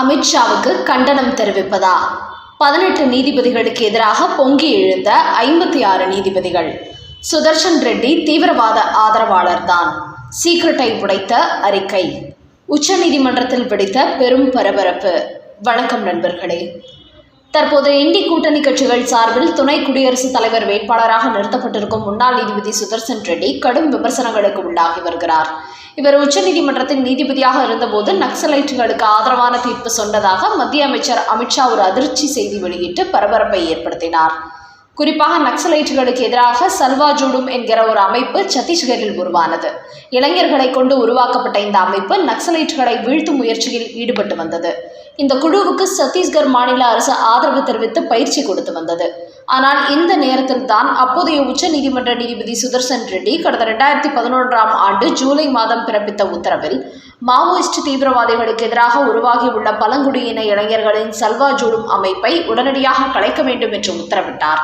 அமித்ஷாவுக்கு கண்டனம் தெரிவிப்பதா? பதினெட்டு நீதிபதிகளுக்கு எதிராக பொங்கி எழுந்த ஐம்பத்தி ஆறு நீதிபதிகள். சுதர்ஷன் ரெட்டி தீவிரவாத ஆதரவாளர் தான் சீக்கிரட்டை உடைத்த அறிக்கை. உச்சநீதிமன்றத்தில் வெடித்த பெரும் பரபரப்பு. வணக்கம் நண்பர்களே. தற்போது இந்தி கூட்டணி கட்சிகள் சார்பில் துணை குடியரசுத் தலைவர் வேட்பாளராக நிறுத்தப்பட்டிருக்கும் முன்னாள் நீதிபதி சுதர்சன் ரெட்டி கடும் விமர்சனங்களுக்கு உள்ளாகி வருகிறார். இவர் உச்சநீதிமன்றத்தின் நீதிபதியாக இருந்தபோது நக்சலைட்டுகளுக்கு ஆதரவான தீர்ப்பு சொன்னதாக மத்திய அமைச்சர் அமித்ஷா ஒரு அதிர்ச்சி செய்தி வெளியிட்டு பரபரப்பை ஏற்படுத்தினார். குறிப்பாக நக்சலைட்டுகளுக்கு எதிராக சல்வா ஜூடும் என்கிற ஒரு அமைப்பு சத்தீஸ்கரில் உருவானது. இளைஞர்களை கொண்டு உருவாக்கப்பட்ட இந்த அமைப்பு நக்சலைட்டுகளை வீழ்த்தும் முயற்சியில் ஈடுபட்டு வந்தது. இந்த குழுவுக்கு சத்தீஸ்கர் மாநில அரசு ஆதரவு தெரிவித்து பயிற்சி கொடுத்து வந்தது. ஆனால் இந்த நேரத்தில் தான் அப்போதைய உச்ச நீதிமன்ற நீதிபதி சுதர்சன் ரெட்டி கடந்த ரெண்டாயிரத்தி பதினொன்றாம் ஆண்டு ஜூலை மாதம் பிறப்பித்த உத்தரவில் மாவோயிஸ்ட் தீவிரவாதிகளுக்கு எதிராக உருவாகியுள்ள பழங்குடியின இளைஞர்களின் சல்வா ஜூடும் அமைப்பை உடனடியாக கலைக்க வேண்டும் என்று உத்தரவிட்டார்.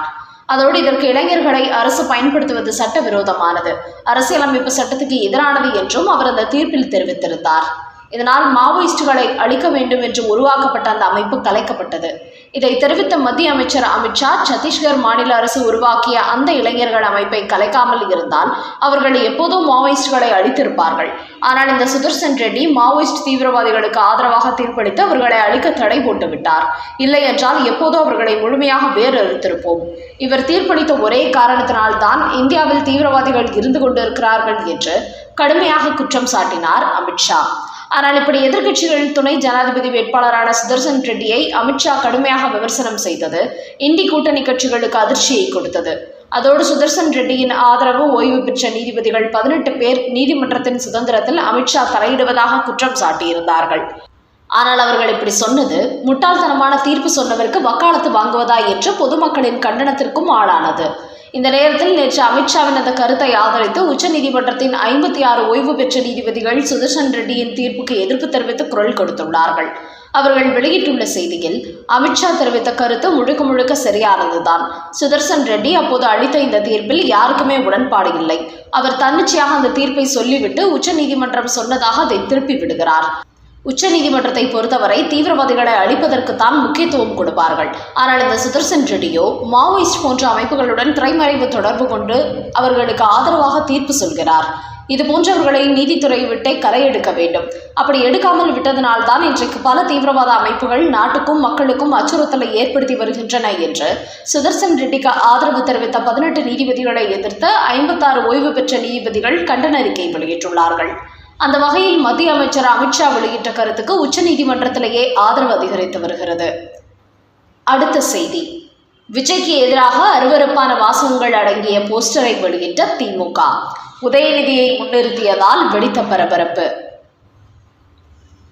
அதோடு இதற்கு இளைஞர்களை அரசு பயன்படுத்துவது சட்டவிரோதமானது. அரசியலமைப்பு சட்டத்துக்கு எதிரானது என்றும் அவர் அந்த தீர்ப்பில் தெரிவித்திருந்தார். இதனால் மாவோயிஸ்டுகளை அழிக்க வேண்டும் என்று உருவாக்கப்பட்ட அந்த அமைப்பு கலைக்கப்பட்டது. இதை தெரிவித்த மத்திய அமைச்சர் அமித்ஷா சத்தீஸ்கர் மாநில அரசு உருவாக்கிய அந்த இளைஞர்கள் அமைப்பை கலைக்காமல் இருந்தால் அவர்கள் எப்போதும் மாவோயிஸ்டுகளை அழித்திருப்பார்கள். ஆனால் இந்த சுதர்சன் ரெட்டி மாவோயிஸ்ட் தீவிரவாதிகளுக்கு ஆதரவாக தீர்ப்பளித்து அவர்களை அழிக்க தடை போட்டுவிட்டார் இல்லை என்றால் எப்போதோ அவர்களை முழுமையாக வேறு அறுத்திருப்போம் இவர் தீர்ப்பளித்த ஒரே காரணத்தினால்தான் இந்தியாவில் தீவிரவாதிகள் இருந்து கொண்டிருக்கிறார்கள் என்று கடுமையாக குற்றம் சாட்டினார் அமித்ஷா ஆனால் இப்படி எதிர்க்கட்சிகளின் துணை ஜனாதிபதி வேட்பாளரான சுதர்சன் ரெட்டியை அமித்ஷா கடுமையாக விமர்சனம் செய்தது. இந்தி கூட்டணி கட்சிகளுக்கு அதிர்ச்சியை கொடுத்தது. அதோடு சுதர்சன் ரெட்டியின் ஆதரவு ஓய்வு பெற்ற நீதிபதிகள் பதினெட்டு பேர் நீதிமன்றத்தின் சுதந்திரத்தில் அமித்ஷா தலையிடுவதாக குற்றம் சாட்டியிருந்தார்கள். ஆனால் அவர்கள் இப்படி சொன்னது முட்டாள்தனமான தீர்ப்பு சொன்னவருக்கு வக்காலத்து வாங்குவதா என்று பொதுமக்களின் கண்டனத்திற்கும் ஆளானது. இந்த நேரத்தில் நேற்று அமித்ஷாவின் அந்த கருத்தை ஆதரித்து உச்சநீதிமன்றத்தின் ஐம்பத்தி ஆறு ஓய்வு பெற்ற நீதிபதிகள் சுதர்சன் ரெட்டியின் தீர்ப்புக்கு எதிர்ப்பு தெரிவித்து குரல் கொடுத்துள்ளார்கள். அவர்கள் வெளியிட்டுள்ள செய்தியில் அமித்ஷா தெரிவித்த கருத்து முழுக்க முழுக்க சரியானதுதான். சுதர்சன் ரெட்டி அப்போது அளித்த இந்த தீர்ப்பில் யாருக்குமே உடன்பாடு இல்லை. அவர் தன்னிச்சையாக அந்த தீர்ப்பை சொல்லிவிட்டு உச்சநீதிமன்றம் சொன்னதாக அதை திருப்பி விடுகிறார். உச்சநீதிமன்றத்தை பொறுத்தவரை தீவிரவாதிகளை அழிப்பதற்குத்தான் முக்கியத்துவம் கொடுப்பார்கள். ஆனால் இந்த சுதர்சன் ரெட்டியோ மாவோயிஸ்ட் போன்ற அமைப்புகளுடன் திரைமறைவு தொடர்பு கொண்டு அவர்களுக்கு ஆதரவாக தீர்ப்பு சொல்கிறார். இது போன்றவர்களை நீதித்துறை விட்டே கரையெடுக்க வேண்டும். அப்படி எடுக்காமல் விட்டதனால்தான் இன்றைக்கு பல தீவிரவாத அமைப்புகள் நாட்டுக்கும் மக்களுக்கும் அச்சுறுத்தலை ஏற்படுத்தி வருகின்றன என்று சுதர்சன் ரெட்டிக்கு ஆதரவு தெரிவித்த பதினெட்டு நீதிபதிகளை எதிர்த்து ஐம்பத்தாறு ஓய்வு பெற்ற நீதிபதிகள் கண்டன அறிக்கை வெளியிட்டுள்ளார்கள். அந்த வகையில் மத்திய அமைச்சர் அமித்ஷா வெளியிட்ட கருத்துக்கு உச்சநீதிமன்றத்திலேயே ஆதரவு அதிகரித்து வருகிறது. அடுத்த செய்தி. விஜய்க்கு எதிராக அருவருப்பான வாசகங்கள் அடங்கிய போஸ்டரை வெளியிட்ட திமுக. உதயநிதியை முன்னிறுத்தியதால் வெடித்த பரபரப்பு.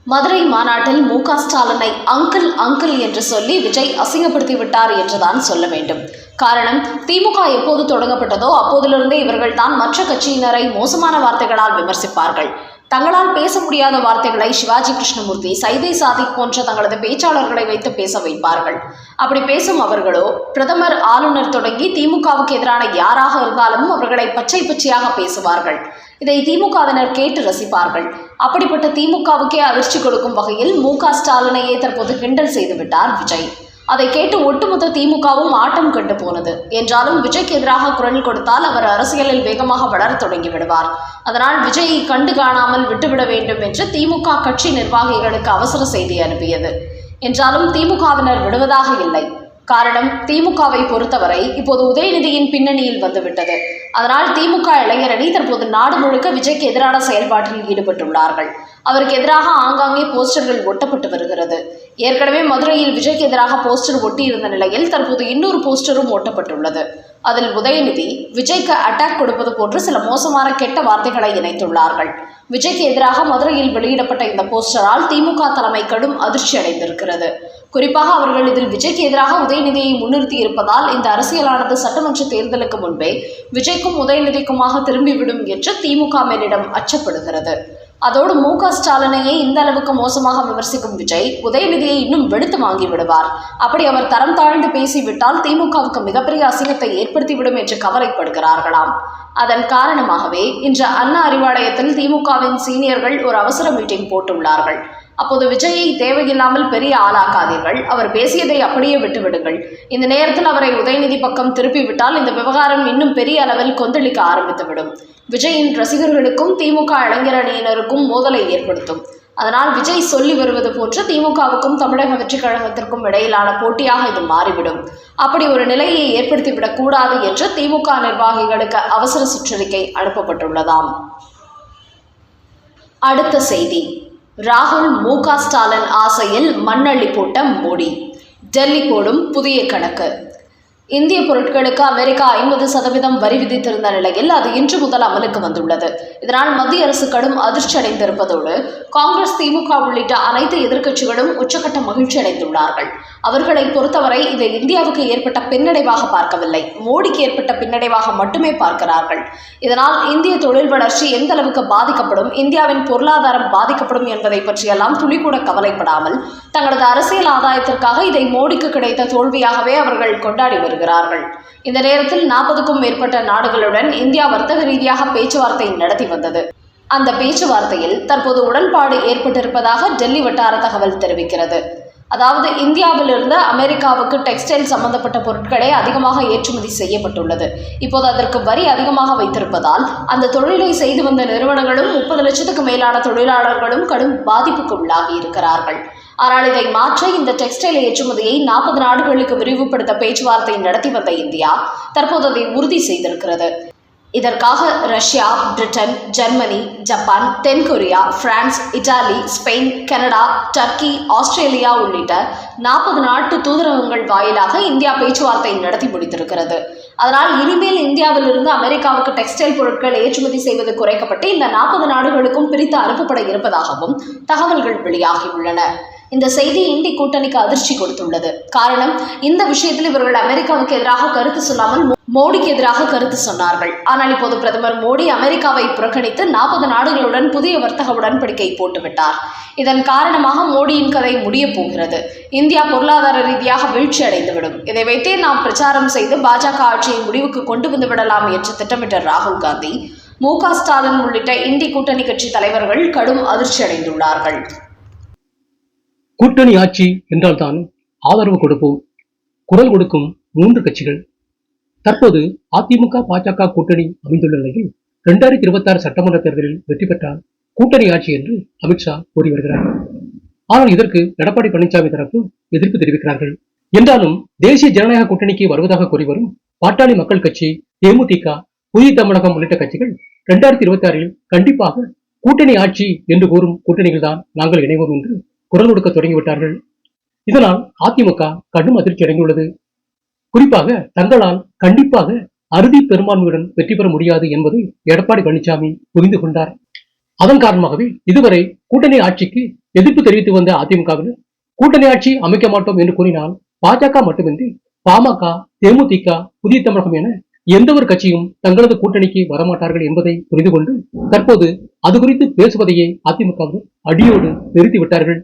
மதுரை மாநாட்டில் மு க ஸ்டாலினை அங்கிள் அங்கிள் என்று சொல்லி விஜய் அசிங்கப்படுத்தி விட்டார் என்றுதான் சொல்ல வேண்டும். காரணம் திமுக எப்போது தொடங்கப்பட்டதோ அப்போதிலிருந்தே இவர்கள் தான் மற்ற கட்சியினரை மோசமான வார்த்தைகளால் விமர்சிப்பார்கள். தங்களால் பேச முடியாத வார்த்தைகளை சிவாஜி கிருஷ்ணமூர்த்தி சைதை சாதிக் போன்ற தங்களது பேச்சாளர்களை வைத்து பேச வைப்பார்கள். அப்படி பேசும் அவர்களோ பிரதமர் ஆளுநர் தொடங்கி திமுகவுக்கு எதிரான யாராக இருந்தாலும் அவர்களை பச்சை பச்சையாக பேசுவார்கள். இதை திமுகவினர் கேட்டு ரசிப்பார்கள். அப்படிப்பட்ட திமுகவுக்கே அதிர்ச்சி கொடுக்கும் வகையில் மு க ஸ்டாலினையே தற்போது கிண்டல் செய்துவிட்டார் விஜய். அதை கேட்டு ஒட்டுமொத்த திமுகவும் ஆட்டம் கண்டு போனது. என்றாலும் விஜய்க்கு எதிராக குரல் கொடுத்தால் அவர் அரசியலில் வேகமாக வளர தொடங்கி விடுவார். அதனால் விஜயை கண்டு காணாமல் விட்டுவிட வேண்டும் என்று திமுக கட்சி நிர்வாகிகளுக்கு அவசர செய்தி அனுப்பியது. என்றாலும் திமுகவினர் விடுவதாக இல்லை. காரணம் திமுகவை பொறுத்தவரை இப்போது உதயநிதியின் பின்னணியில் வந்துவிட்டது. அதனால் திமுக இளைஞரணி தற்போது நாடு முழுக்க விஜய்க்கு எதிரான செயல்பாட்டில் ஈடுபட்டுள்ளார்கள். அவருக்கு எதிராக ஆங்காங்கே போஸ்டர்கள் ஒட்டப்பட்டு வருகிறது. ஏற்கனவே மதுரையில் விஜய்க்கு எதிராக போஸ்டர் ஒட்டியிருந்த நிலையில் தற்போது இன்னொரு போஸ்டரும் ஒட்டப்பட்டுள்ளது. அதில் உதயநிதி விஜய்க்கு அட்டாக் கொடுப்பது போன்று சில மோசமான கெட்ட வார்த்தைகளை இணைத்துள்ளார்கள். விஜய்க்கு எதிராக மதுரையில் வெளியிடப்பட்ட இந்த போஸ்டரால் திமுக தலைமை கடும் அதிர்ச்சி அடைந்திருக்கிறது. குறிப்பாக அவர்கள் இதில் விஜய்க்கு எதிராக உதயநிதியை முன்னிறுத்தி இருப்பதால் இந்த அரசியலானது சட்டமன்ற தேர்தலுக்கு முன்பே விஜய்க்கும் உதயநிதிக்குமாக திரும்பிவிடும் என்று திமுக மேலிடம் அச்சப்படுகிறது. அதோடு மு க ஸ்டாலினையே இந்த அளவுக்கு மோசமாக விமர்சிக்கும் விஜய் உதயநிதியை இன்னும் வெடித்து வாங்கி விடுவார். அப்படி அவர் தரம் தாழ்ந்து பேசிவிட்டால் திமுகவுக்கு மிகப்பெரிய அசிங்கத்தை ஏற்படுத்திவிடும் என்று கவலைப்படுகிறார்களாம். அதன் காரணமாகவே இன்று அண்ணா அறிவாலயத்தில் திமுகவின் சீனியர்கள் ஒரு அவசர மீட்டிங் போட்டுள்ளார்கள். அப்போது விஜயை தேவையில்லாமல் பெரிய ஆளாக்காதீர்கள். அவர் பேசியதை அப்படியே விட்டுவிடுங்கள். இந்த நேரத்தில் அவரை உதயநிதி பக்கம் திருப்பிவிட்டால் இந்த விவகாரம் இன்னும் பெரிய அளவில் கொந்தளிக்க ஆரம்பித்துவிடும். விஜயின் ரசிகர்களுக்கும் திமுக இளைஞர் அணியினருக்கும் மோதலை ஏற்படுத்தும். அதனால் விஜய் சொல்லி வருவது போன்று திமுகவுக்கும் தமிழக வெற்றிக் கழகத்திற்கும் இடையிலான போட்டியாக இது மாறிவிடும். அப்படி ஒரு நிலையை ஏற்படுத்திவிடக் கூடாது என்று திமுக நிர்வாகிகளுக்கு அவசர சுற்றறிக்கை அனுப்பப்பட்டுள்ளதாம். அடுத்த செய்தி. ராகுல் மு ஸ்டாலின் ஆசையில் மண்ணள்ளி போட்ட மோடி. டெல்லி போடும் புதிய கணக்கு. இந்திய பொருட்களுக்கு அமெரிக்கா ஐம்பது சதவீதம் வரி விதித்திருந்த நிலையில் அது இன்று முதல் அமலுக்கு வந்துள்ளது. இதனால் மத்திய அரசு கடும் அதிர்ச்சி அடைந்திருப்பதோடு காங்கிரஸ் திமுக உள்ளிட்ட அனைத்து எதிர்க்கட்சிகளும் உச்சக்கட்ட மகிழ்ச்சி அடைந்துள்ளார்கள். அவர்களை பொறுத்தவரை இதை இந்தியாவுக்கு ஏற்பட்ட பின்னடைவாக பார்க்கவில்லை. மோடிக்கு ஏற்பட்ட பின்னடைவாக மட்டுமே பார்க்கிறார்கள். இதனால் இந்திய தொழில் வளர்ச்சி எந்த அளவுக்கு பாதிக்கப்படும் இந்தியாவின் பொருளாதாரம் பாதிக்கப்படும் என்பதை பற்றியெல்லாம் துளிக்கூட கவலைப்படாமல் தங்களது அரசியல் ஆதாயத்திற்காக இதை மோடிக்கு கிடைத்த தோல்வியாகவே அவர்கள் கொண்டாடி வருகிறார்கள். இந்த நேரத்தில் நாற்பதுக்கும் மேற்பட்ட நாடுகளுடன் இந்தியா வர்த்தக ரீதியாக பேச்சுவார்த்தை நடத்தி வந்தது. அந்த பேச்சுவார்த்தையில் தற்போது உடன்பாடு ஏற்பட்டிருப்பதாக டெல்லி வட்டார தகவல் தெரிவிக்கிறது. அதாவது இந்தியாவிலிருந்து அமெரிக்காவுக்கு டெக்ஸ்டைல் சம்பந்தப்பட்ட பொருட்களே அதிகமாக ஏற்றுமதி செய்யப்பட்டுள்ளது. இப்போது அதற்கு வரி அதிகமாக வைத்திருப்பதால் அந்த தொழிலை செய்து வந்த நிறுவனங்களும் முப்பது லட்சத்துக்கு மேலான தொழிலாளர்களும் கடும் பாதிப்புக்கு உள்ளாகி இருக்கிறார்கள். ஆனால் இதை மாற்ற இந்த டெக்ஸ்டைல் ஏற்றுமதியை நாற்பது நாடுகளுக்கு விரிவுபடுத்த பேச்சுவார்த்தை நடத்தி வந்த இந்தியா தற்போது அதை உறுதி செய்திருக்கிறது. இதற்காக ரஷ்யா பிரிட்டன் ஜெர்மனி ஜப்பான் தென்கொரியா France Italy Spain Canada Turkey Australia உள்ளிட்ட நாற்பது நாட்டு தூதரகங்கள் வாயிலாக இந்தியா பேச்சுவார்த்தை நடத்தி முடித்திருக்கிறது. அதனால் இனிமேல் இந்தியாவிலிருந்து அமெரிக்காவுக்கு டெக்ஸ்டைல் பொருட்கள் ஏற்றுமதி செய்வது குறைக்கப்பட்டு இந்த நாற்பது நாடுகளுக்கும் பிரித்து அனுப்பப்பட இருப்பதாகவும் தகவல்கள் வெளியாகியுள்ளன இந்த செய்தி இந்தி கூட்டணிக்கு அதிர்ச்சி கொடுத்துள்ளது. காரணம் இந்த விஷயத்தில் இவர்கள் அமெரிக்காவுக்கு எதிராக கருத்து சொல்லாமல் மோடிக்கு எதிராக கருத்து சொன்னார்கள். ஆனால் இப்போது பிரதமர் மோடி அமெரிக்காவை புறக்கணித்து நாற்பது நாடுகளுடன் புதிய வர்த்தக உடன்படிக்கை போட்டுவிட்டார். இதன் காரணமாக மோடியின் கதை முடிய போகிறது. இந்தியா பொருளாதார ரீதியாக வீழ்ச்சி அடைந்துவிடும். இதை வைத்தே நாம் பிரச்சாரம் செய்து பாஜக ஆட்சியை முடிவுக்கு கொண்டு வந்து விடலாம் என்று திட்டமிட்ட ராகுல் காந்தி. மு க ஸ்டாலின் உள்ளிட்ட இந்தி கூட்டணி கட்சி தலைவர்கள் கடும் அதிர்ச்சி அடைந்துள்ளார்கள். கூட்டணி ஆட்சி என்றால்தான் ஆதரவு கொடுப்போம் குரல் கொடுக்கும் மூன்று கட்சிகள். தற்போது அதிமுக பாஜக கூட்டணி அமைந்துள்ள நிலையில் இரண்டாயிரத்தி இருபத்தி ஆறு சட்டமன்ற தேர்தலில் வெற்றி பெற்றால் கூட்டணி ஆட்சி என்று அமித்ஷா கூறி வருகிறார். ஆனால் இதற்கு எடப்பாடி பழனிசாமி தரப்பு எதிர்ப்பு தெரிவிக்கிறார்கள். என்றாலும் தேசிய ஜனநாயக கூட்டணிக்கு வருவதாக கூறி வரும் பாட்டாளி மக்கள் கட்சி தேமுதிக புதிய தமிழகம் உள்ளிட்ட கட்சிகள் இரண்டாயிரத்தி இருபத்தி ஆறில் கண்டிப்பாக கூட்டணி ஆட்சி என்று கூறும் கூட்டணிகள் தான் நாங்கள் இணைவோம் என்று குரல் கொடுக்க தொடங்கிவிட்டார்கள். இதனால் அதிமுக கடும் அதிர்ச்சி அடைந்துள்ளது. குறிப்பாக தங்களால் கண்டிப்பாக அறுதி பெரும்பான்மையுடன் வெற்றி பெற முடியாது என்பது எடப்பாடி பழனிசாமி புரிந்து கொண்டார். அதன் காரணமாகவே இதுவரை கூட்டணி ஆட்சிக்கு எதிர்ப்பு தெரிவித்து வந்த அதிமுகவினர் கூட்டணி ஆட்சி அமைக்க மாட்டோம் என்று கூறினால் பாஜக மட்டுமின்றி பாமக தேமுதிக புதிய தமிழகம் என எந்த ஒரு கட்சியும் தங்களது கூட்டணிக்கு வரமாட்டார்கள் என்பதை புரிந்து கொண்டு தற்போது அது குறித்து பேசுவதையே அதிமுகவினர் அடியோடு நிறுத்திவிட்டார்கள்.